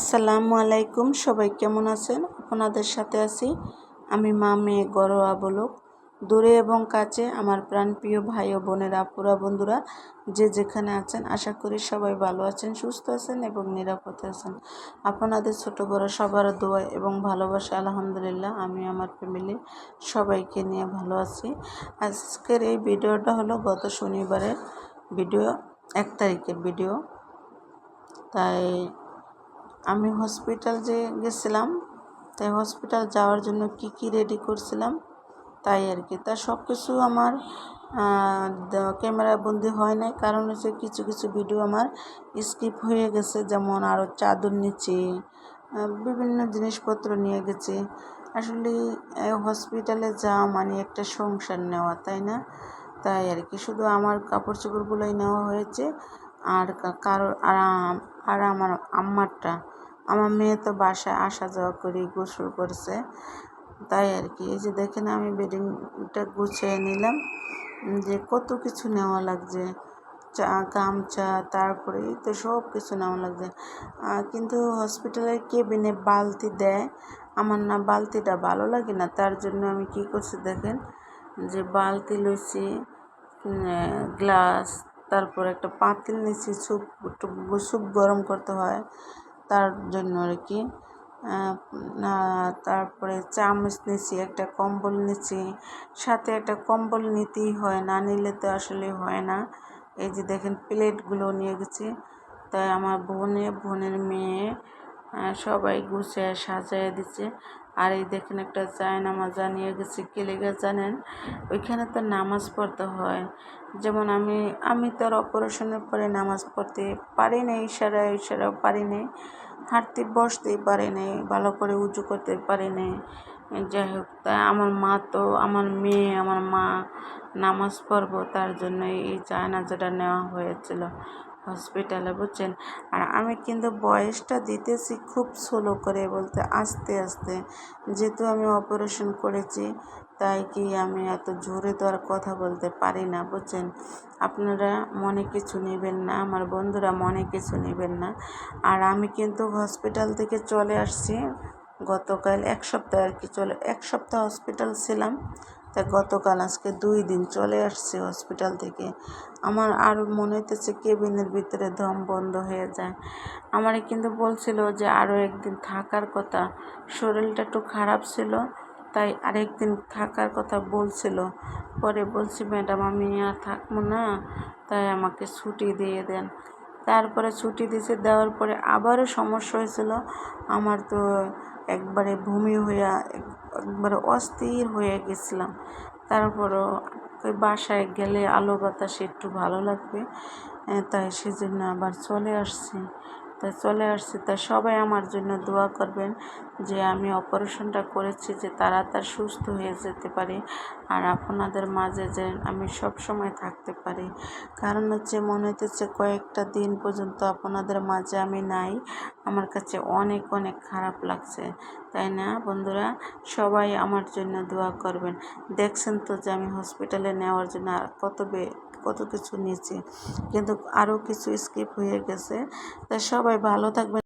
আসসালামু আলাইকুম, সবাই কেমন আছেন? আপনাদের সাথে আছি আমি মা মেয়ে গরোয়া বলুক দূরে এবং কাছে আমার প্রাণপ্রিয় ভাই ও বোনেরা আপুরা বন্ধুরা, যে যেখানে আছেন, আশা করি সবাই ভালো আছেন, সুস্থ আছেন এবং নিরাপদে আছেন। আপনাদের ছোট বড় সবার দোয়া এবং ভালোবাসা, আলহামদুলিল্লাহ, আমি আমার ফ্যামিলি সবাইকে নিয়ে ভালো আছি। আজকের এই ভিডিওটা হলো গত শনিবারের ভিডিও, এক তারিখের ভিডিও। তাই আমি হসপিটাল যে গেছিলাম, তাই হসপিটাল যাওয়ার জন্য কি কি রেডি করছিলাম, তাই আর কি। তা সব কিছু আমার ক্যামেরা বন্দি হয় নাই, কারণ হচ্ছে কিছু কিছু ভিডিও আমার স্কিপ হয়ে গেছে, যেমন আরও চাদর নিচে বিভিন্ন জিনিসপত্র নিয়ে গেছে। আসলে হসপিটালে যাওয়া মানে একটা সংসার নেওয়া, তাই না? তাই আর কি, শুধু আমার কাপড় চোপড়গুলোই নেওয়া হয়েছে আর কারও, আর আর আমার আম্মারটা। আমার মেয়ে তো বাসায় আসা যাওয়া করি গোসল করছে। তাই আর কি, এই যে দেখেন আমি বেডিংটা গুছিয়ে নিলাম। যে কত কিছু নেওয়া লাগছে, চা, গামছা, তারপরে তো সব কিছু নেওয়া লাগছে। কিন্তু হসপিটালের কেবিনে বালতি দেয়। আমার না বালতিটা ভালো লাগে না, তার জন্য আমি কি করছি দেখেন, যে বালতি লুচি গ্লাস তারপর একটা পাতিল নিচ্ছি স্যুপ একটু স্যুপ গরম করতে হয় তার জন্য আর কি। তারপরে চামচ নিচ্ছি একটা কম্বল নিচ্ছি সাথে একটা কম্বল নিতেই হয়, না নিলে তো আসলে হয় না। এই যে দেখেন প্লেটগুলো নিয়ে গেছি। তাই আমার বোনে, বোনের মেয়ে সবাই গুছিয়ে সাজায় দিচ্ছে। আর এই দেখেন একটা নামাজ জানিয়ে গেছি কেলেগা জানেন? ওইখানে তো নামাজ পড়তে হয়। যেমন আমি আমি তো আর অপারেশনের পরে নামাজ পড়তে পারি না ইশারা ইশারাও পারি না হাঁটতে বসতেই পারি নাই, ভালো করে উঁচু করতে পারি নাই। যাই হোক তাই আমার মা তো, আমার মেয়ে, আমার মা নামাজ পড়ব, তার জন্য এই জায়নাজাটা নেওয়া হয়েছিল। হসপিটালে বুঝছেন? আর আমি কিন্তু বয়সটা দিতেছি খুব স্লো করে বলতে আস্তে আস্তে। যেহেতু আমি অপারেশন করেছি, তাই কি আমি এত জোরে তো আর কথা বলতে পারি না, বুঝছেন? আপনারা মনে কিছু নেবেন না, আমার বন্ধুরা মনে কিছু নেবেন না। আর আমি কিন্তু হসপিটাল থেকে চলে আসছি, গতকাল এক সপ্তাহ আর কি চলে, এক সপ্তাহ হসপিটাল ছিলাম। তা গতকাল আজকে দুই দিন চলে আসছে হসপিটাল থেকে। আমার আর মনে হইতেছে কেবিনের ভিতরে দম বন্ধ হয়ে যায়। আমার কিন্তু বলছিল যে আরও একদিন থাকার কথা। শরীরটা একটু খারাপ ছিল, তাই আরেকদিন থাকার কথা বলছিল। পরে বলছি, ম্যাডাম, আমি আর থাকব না, তাই আমাকে ছুটি দিয়ে দেন। তারপরে ছুটি দিছে, দেওয়ার পরে আবারও সমস্যা হয়েছিল। আমার তো একবারে ভূমি হইয়া একবারে অস্থির হয়ে গেছিলাম। তারপরও ওই বাসায় গেলে আলো বাতাসে একটু ভালো লাগবে তাই সেজন্য আবার চলে আসছি। তাই চলে আসছি তা সবাই আমার জন্য দোয়া করবেন যে আমি অপারেশনটা করেছি যে তারা তার সুস্থ হয়ে যেতে পারে আর আপনাদের মাঝে যে আমি সব সময় থাকতে পারি। কারণ হচ্ছে মনে হতেছে কয়েকটা দিন পর্যন্ত আপনাদের মাঝে আমি নাই আমার কাছে অনেক অনেক খারাপ লাগছে, তাই না? বন্ধুরা, সবাই আমার জন্য দোয়া করবেন। দেখছেন তো যে আমি হসপিটালে নেওয়ার জন্য আর কত বে, কত কিছু নিয়েছি, কিন্তু আরও কিছু স্কিপ হয়ে গেছে। তাই সবাই ভালো থাকবেন।